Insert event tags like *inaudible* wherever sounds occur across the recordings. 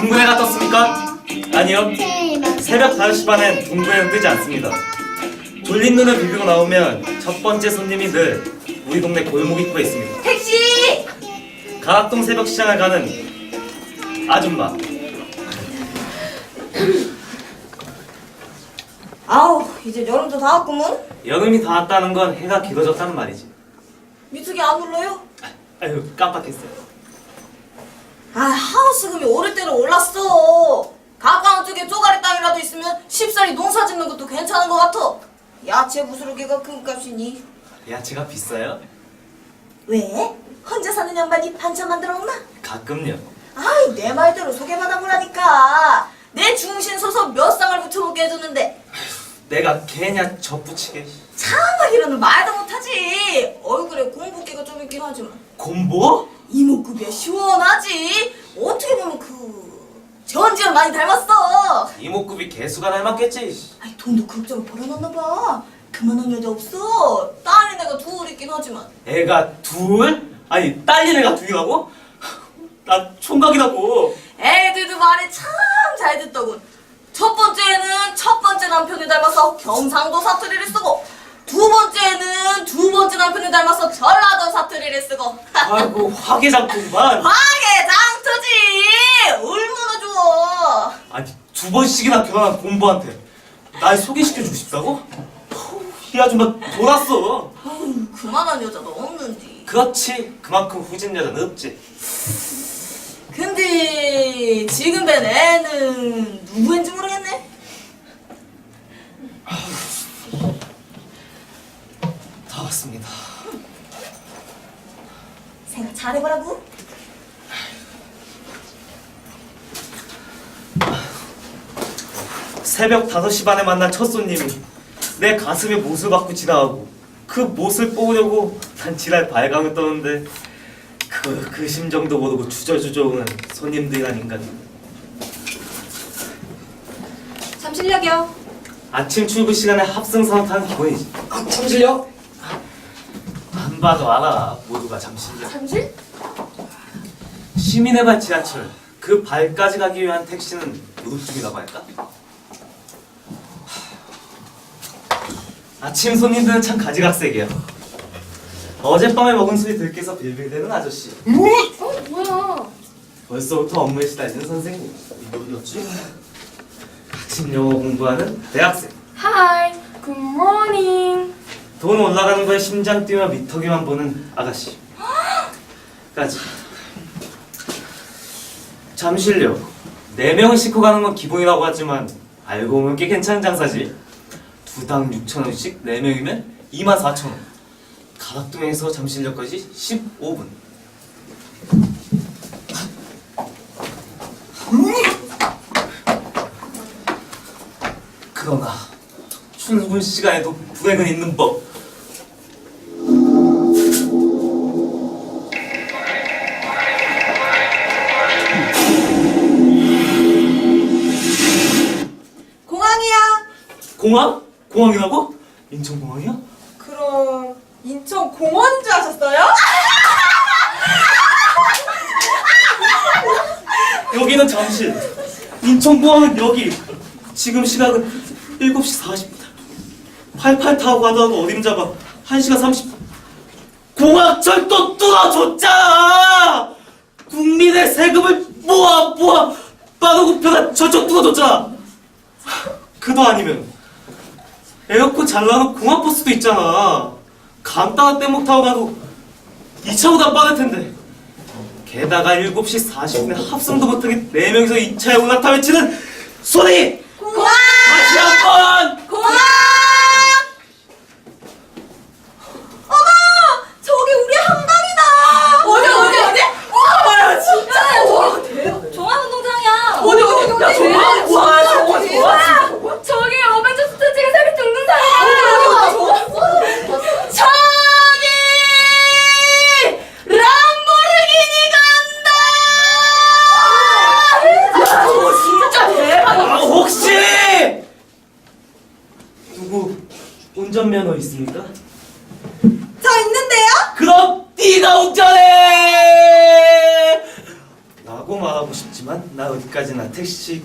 둥근애가 떴습니까? 아니요. 새벽 5시 반엔 동구에는 뜨지 않습니다. 졸린 눈을 비비고 나오면 첫 번째 손님이 늘 우리 동네 골목 입구에 있습니다. 가락동 새벽 시장을 가는 아줌마. 아우 이제 여름도 다 왔구먼 여름이 다 왔다는 건 해가 길어졌다는 말이지. 미투기 안 눌러요? 아유 깜빡했어요. 아 하우스금이 오를 대로 올랐어 가까운 쪽에 쪼가리 땅이라도 있으면 쉽사리 농사 짓는 것도 괜찮은 것 같아 야채 부스러기가 금값이니 야채가 비싸요? 왜? 혼자 사는 양반이 반찬 만들어 먹나? 가끔요. 아이 내 말대로 소개받아 보라니까 내 중신 소서 몇 쌍을 붙여먹게 해줬는데 내가 개냐 접붙이게. 참하기로는 말도 못하지 얼굴에 공붓기가 좀 있긴 하지만 곰보? 이목구비가 시원하지 어떻게 보면 그 전지현 많이 닮았어 이목구비 개수가 닮았겠지. 아이 돈도 극적으로 벌어놨나 봐 그만한 여자 없어 딸이 하지만 애가 둘? 아니 딸린 애가 둘이라고? 나 총각이라고. 애들도 말이 참 잘 듣더군 첫 번째는 첫 번째 남편이 닮아서 경상도 사투리를 쓰고 두 번째는 두 번째 남편이 닮아서 전라도 사투리를 쓰고 *laughs* 아이고 화개장터구만. 화개 장터지 얼마나 좋아 아니 두 번씩이나 결혼한 곰보한테 날 소개시켜주고 싶다고? 이 아줌마 돌았어. 그만한 여자도 없는지 그렇지. 그만큼 후진 여자는 없지. 근데 지금 뵌 애는 누구인지 모르겠네 다 왔습니다. 생각 잘해보라고 새벽 5시 반에 만난 첫 손님이 내 가슴에 못을 받고 지나가고 그 못을 뽑으려고 난 지랄 발광을 떠는데 그, 그 심정도 모르고 주저주저 오는 손님들이라니까 잠실역이요 아침 출근 시간에 합승선을 타는 기본이지 아, 잠시요. 안 봐도 알아 모두가 잠시냐 잠실? 시민의 발 지하철 그 발까지 가기 위한 택시는 무릎 중이라고 할까? 아침 손님들은 참 가지각색이야. 어젯밤에 먹은 술이 들깨서 빌빌대는 아저씨. 어? 뭐야? 벌써부터 업무에 시달리는 선생님. 누구였지? 아침 영어 공부하는 대학생. Good morning. 돈 올라가는 거에 심장 뛰며 미터기만 보는 아가씨. 까지. 잠실요 4명을 싣고 가는 건 기본이라고 하지만 알고 보면 꽤 괜찮은 장사지 두당 6천원씩 4명이면 24,000원. 가락동에서 잠실역까지 15분. 그러나 출근 시간에도 불행은 있는 법. 공항이야. 공항? 공항이라고? 인천공항이야? 그럼 인천 공원인 줄 아셨어요? 여기는 잠실. 인천공항은 여기. 지금 시각은 7시 40분 88 타고 가더라도 어림 잡아. 1시간 30분 공항철도 뚫어줬잖아 국민의 세금을 모아 모아! 빠르고 표가 저쪽 뚫어줬잖아 그도 아니면 에어컨 잘 나가는 공항버스도 있잖아 간단한 뗏목 타고 가도 2차보다 빠를 텐데 게다가 7시 40분에 합성도 못하게 4명이서 2차에 올라타 외치는 소리! 공항 다시 한 번!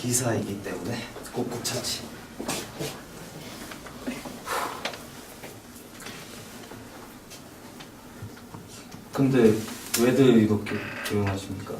기사이기 때문에 꼭꼭 참지. 근데 왜들 이렇게 조용하십니까?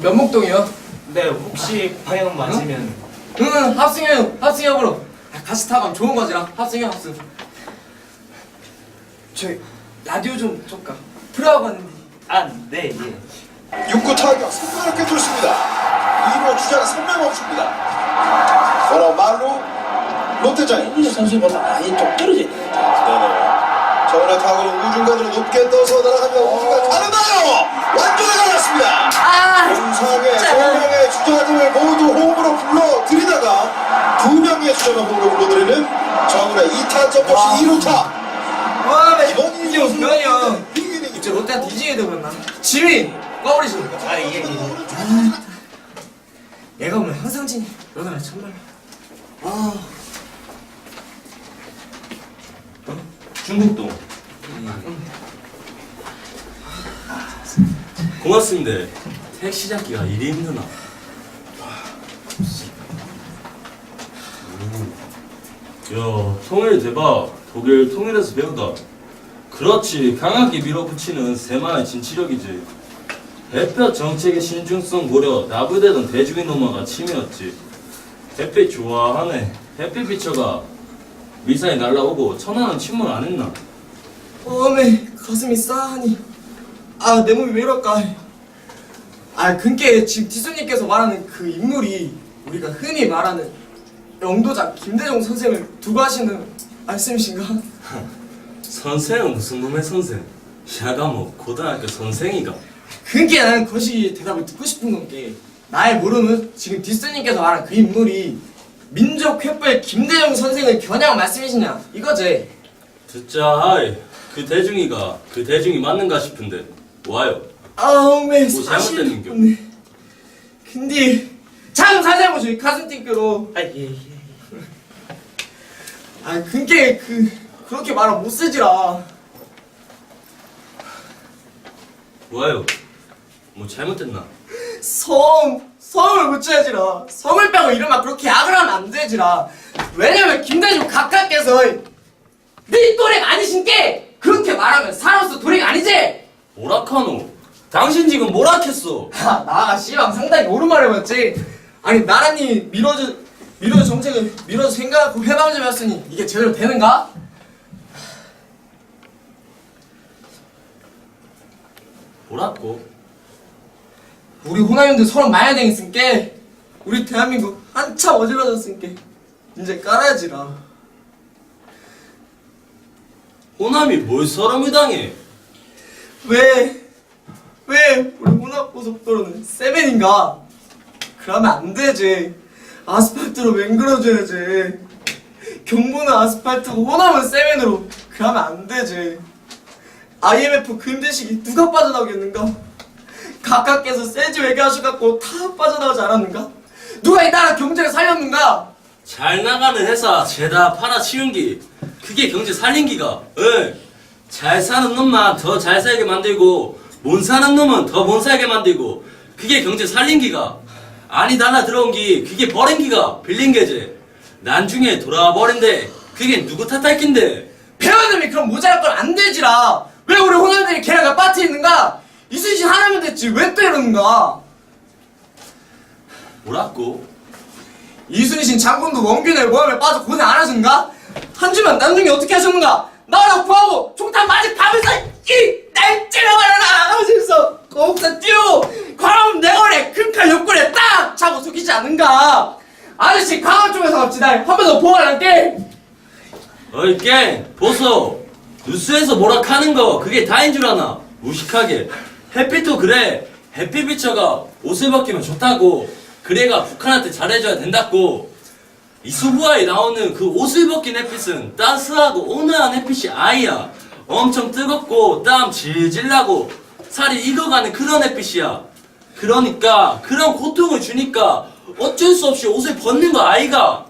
면목동이요? 네, 혹시 방향 맞으면 응 합승해요 합승해보러 아, 같이 타가면 좋은 거지라 합승해 합승 저희 라디오 좀 줄까? 틀어하고 왔는데 아, 네, 예. 6구 타격 성공하게 뚫습니다. 2루 주자가 3명 멈춥니다. 전화 말로 롯데자이 선수보다 많이 좀 떨어져 네 네. 전화 타구는 우중간으로 높게 떠서 날아가며 우중간 가르나요! 완전히 갈랐습니다. 아, 공상의 세 명의 주자들을 모두 홈으로 불러 들이다가 두 명의 주자만 홈으로 불러들이는 정훈의 2타점 없이 2루타. 와 이번 이게 말이야 빙이닝 이제 롯데한테 이지게 되었나? 지민! 꺼버리시는 거 아, 예, 예. 얘가 오면 항상 지니 너나 정말 아 중국동. 고맙습니다. 택시 잡기가 이리 힘드나? 음. 야, 통일 대박. 독일 통일에서 배우다. 그렇지. 강하게 밀어붙이는 세만의 진취력이지. 햇볕 정책의 신중성 고려 나부대던 대중의 노마가 침이었지. 햇빛 좋아하네. 햇빛 비춰가 미사일 날라오고 천안은 침몰 안 했나? 어메 가슴이 싸하니 아 내 몸이 왜 이럴까 아 근께 지금 디수님께서 말하는 그 인물이 우리가 흔히 말하는 영도자 김대중 선생을 두고 하시는 말씀이신가? *laughs* 선생은 무슨 놈의 선생? 야가 뭐 고등학교 선생이가? 근께 나는 그것이 대답을 듣고 싶은 건게 나의 모르는 지금 디수님께서 말한 그 인물이 민족 횃불 김대중 선생을 겨냥 말씀이시냐? 이거지. 듣자 하이. 그 대중이가 그 대중이 맞는가 싶은데. 와요. 아우메 뭐 사실 잘못된 인교? 없네. 근데 참 사장님이 가슴 띵겨로. 아예예 아 근게 그 그렇게 말을 못 쓰지라. 와요. 뭐 잘못됐나? 성 성을 붙여야지라. 성을 빼고 이름만 그렇게 되지라. 왜냐면 김대중 각하께서 네 또래가 아니신게 그렇게 말하면 사람으로서 도리가 아니지. 오락하노. 당신 지금 뭐락했어 아, 나가 씨방 상당히 옳은 말을 했지. 아니 나란히 밀어주 밀어주 정책을 밀어주 생각하고 해방 좀 했으니 이게 제대로 되는가? 뭐라고? 우리 호남인들 서로 마야댕 있으니까 우리 대한민국 한참 어질러졌으니까 이제 깔아야지라 호남이 뭘 사람을 당해? 왜? 왜 우리 호남고속도로는 세벤인가? 그러면 안 되지 아스팔트로 맹글어줘야지 경부는 아스팔트고 호남은 세벤으로 그러면 안 되지 IMF 근대식이 누가 빠져나오겠는가? 각각께서 세지 외교하셔갖고 다 빠져나오지 않았는가? 누가 이 나라 경제를 살렸는가? 잘 나가는 회사 죄다 팔아치운 기. 그게 경제 살린 기가. 응. 잘 사는 놈만 더 잘 살게 만들고 못 사는 놈은 더 못 살게 만들고 그게 경제 살린 기가. 아니 달라 들어온 기 그게 버린 기가. 빌린 게지. 난중에 돌아와 버린데 그게 누구 탓할 낀데? 배우님이 그럼 모자랄 건 안 되지라. 왜 우리 호남들이 계략을 빠뜨리는가? 이순신 하나면 됐지. 왜 또 이러는가 뭐라고? 이순신 장군도 원균의 모함에 빠져 고생 안 하셨는가? 한 주만 남중이 어떻게 하셨는가? 나라 구하고 총탄 맞이 가면서 이날 찔러버려라! 하면서 거기서 뛰어! 광화문 내거래! 큰칼 옆구리에 딱! 차고 속이지 않는가? 아저씨 강화 쪽에서 갑시다. 한 번 더 보관할게! 어이 깽! 보소! 뉴스에서 뭐라 카는 거 그게 다인 줄 아나? 무식하게. 햇빛도 그래. 햇빛 비춰가 옷을 벗기면 좋다고 그래가 북한한테 잘해줘야 된다고. 이 수부아에 나오는 그 옷을 벗긴 햇빛은 따스하고 온화한 햇빛이 아이야. 엄청 뜨겁고 땀 질질 나고 살이 익어가는 그런 햇빛이야. 그러니까 그런 고통을 주니까 어쩔 수 없이 옷을 벗는 거 아이가.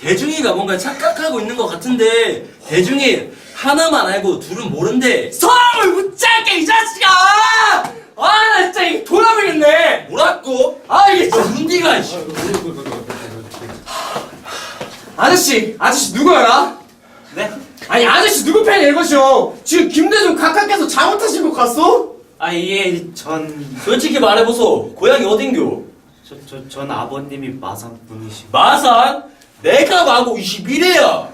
대중이가 뭔가 착각하고 있는 것 같은데 대중이 하나만 알고 둘은 모른대. 성을 붙잡게 이 자식아! 아나 진짜 이 돌아버리겠네 뭐라고? 아 이게 너 진짜 문디가 이씨 아저씨 아저씨 누구야? 네? 아니 아저씨 누구 팬 읽으시오 지금 김대중 각하께서 잘못하신 것 같소? 아 예 전 솔직히 말해보소 고향이 어딘교? 저, 저, 전 아버님이 마산 분이시고 마산? 내가 마고 21회야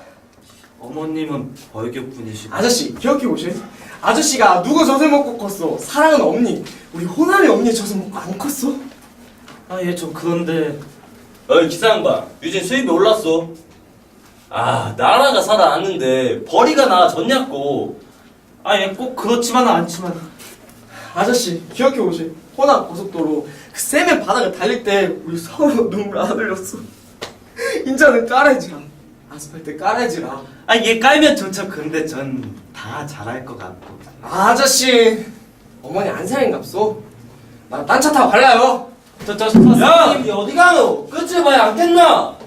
어머님은 벌교 분이시고 아저씨 기억해 보세요 아저씨가 누구 젖을 먹고 컸어 사랑은 없니 우리 호남의 없니 젖을 먹고 안 컸어? 아예저 그런데 어이 기사양반 요즘 수입이 올랐어 아 나라가 살아났는데 벌이가 나아졌냐고. 아예 꼭 그렇지만은 않지만. 아저씨 기억해 보세요 호남 고속도로 그 세면 바닥을 달릴 때 우리 서로 눈물 안 흘렸어. 인자는 깔아지라 아스팔트 깔아지라 아얘 깔면 좋죠. 근데 전 다 잘할 것 같고. 아저씨 어머니 안사랑인갑소? 나 딴 차 타고 갈라요. 저저 저, 저, 야! 니 어디 가노? 끝을 봐야 안 겠나?